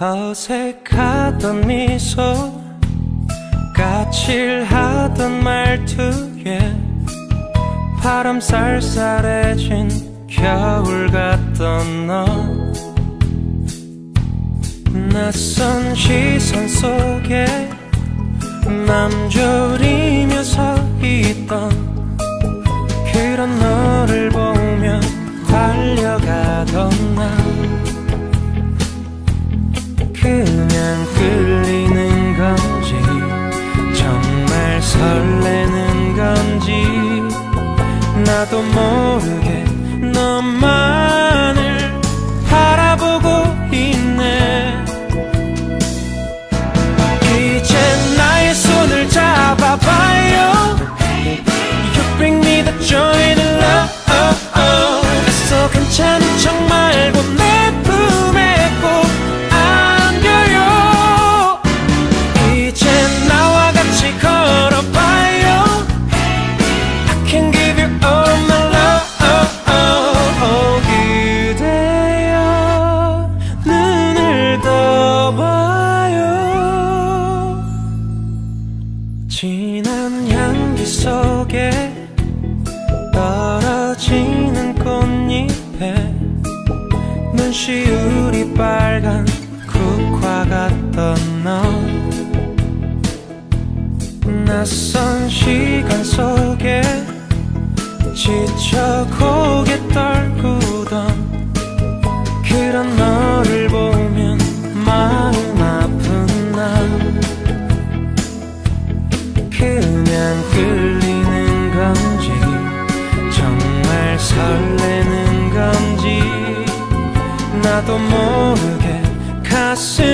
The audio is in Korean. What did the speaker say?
어색하던 미소 까칠하던 말투에 바람 쌀쌀해진 겨울 같던 너. 낯선 시선 속에 맘 졸 나도 모르게 너만 진한 향기 속에 떨어지는 꽃잎에 눈시울이 빨간 국화 같던 너. 낯선 시간 속에 지쳐 고개 떨구 나도 모르게 가슴